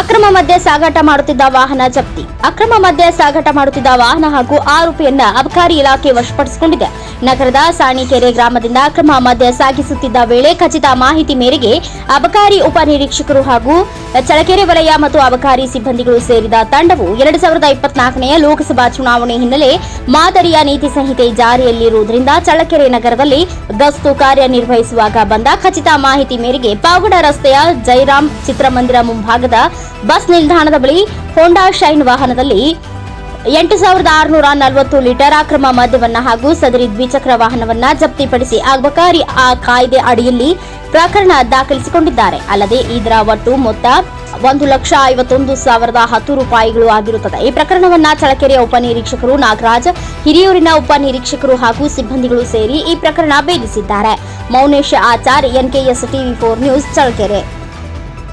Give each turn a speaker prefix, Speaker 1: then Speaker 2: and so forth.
Speaker 1: ಅಕ್ರಮ ಮದ್ಯ ಸಾಗಾಟ ಮಾಡುತ್ತಿದ್ದ ವಾಹನ ಜಪ್ತಿ. ಅಕ್ರಮ ಮದ್ಯ ಸಾಗಾಟ ಮಾಡುತ್ತಿದ್ದ ವಾಹನ ಹಾಗೂ ಆರೋಪಿಯನ್ನ ಅಬಕಾರಿ ಇಲಾಖೆ ವಶಪಡಿಸಿಕೊಂಡಿದೆ. ನಗರದ ಸಾಣಿಕೆರೆ ಗ್ರಾಮದಿಂದ ಅಕ್ರಮ ಮದ್ಯ ಸಾಗಿಸುತ್ತಿದ್ದ ವೇಳೆ ಖಚಿತ ಮಾಹಿತಿ ಮೇರೆಗೆ ಅಬಕಾರಿ ಉಪನಿರೀಕ್ಷಕರು ಹಾಗೂ ಚಳಕೆರೆ ವಲಯ ಮತ್ತು ಅಬಕಾರಿ ಸಿಬ್ಬಂದಿಗಳು ಸೇರಿದ ತಂಡವು ಎರಡು ಸಾವಿರದ ಇಪ್ಪತ್ನಾಲ್ಕನೆಯ ಲೋಕಸಭಾ ಚುನಾವಣೆ ಹಿನ್ನೆಲೆ ಮಾದರಿಯ ನೀತಿ ಸಂಹಿತೆ ಜಾರಿಯಲ್ಲಿರುವುದರಿಂದ ಚಳ್ಳಕೆರೆ ನಗರದಲ್ಲಿ ಗಸ್ತು ಕಾರ್ಯನಿರ್ವಹಿಸುವಾಗ ಬಂದ ಖಚಿತ ಮಾಹಿತಿ ಮೇರೆಗೆ ಪಾವಗಡ ರಸ್ತೆಯ ಜೈರಾಮ್ ಚಿತ್ರಮಂದಿರ ಮುಂಭಾಗದ ಬಸ್ ನಿಲ್ದಾಣದ ಬಳಿ ಹೋಂಡಾ ಶೈನ್ ವಾಹನದಲ್ಲಿ ಎಂಟು ಸಾವಿರದ ಆರುನೂರ ನಲವತ್ತು ಲೀಟರ್ ಅಕ್ರಮ ಮದ್ಯವನ್ನ ಹಾಗೂ ಸದರಿ ದ್ವಿಚಕ್ರ ವಾಹನವನ್ನ ಜಪ್ತಿಪಡಿಸಿ ಅಬಕಾರಿ ಆ ಕಾಯ್ದೆ ಅಡಿಯಲ್ಲಿ ಪ್ರಕರಣ ದಾಖಲಿಸಿಕೊಂಡಿದ್ದಾರೆ. ಅಲ್ಲದೆ ಇದರ ಒಟ್ಟು ಮೊತ್ತ ಒಂದು ಲಕ್ಷ ಐವತ್ತೊಂದು ಸಾವಿರದ ಹತ್ತು ರೂಪಾಯಿಗಳು ಆಗಿರುತ್ತದೆ. ಈ ಪ್ರಕರಣವನ್ನ ಚಳಕೆರೆಯ ಉಪನಿರೀಕ್ಷಕರು ನಾಗರಾಜ್, ಹಿರಿಯೂರಿನ ಉಪನಿರೀಕ್ಷಕರು ಹಾಗೂ ಸಿಬ್ಬಂದಿಗಳು ಸೇರಿ ಈ ಪ್ರಕರಣ ಭೇದಿಸಿದ್ದಾರೆ. Mounesh Achar, NKS TV four news Challakere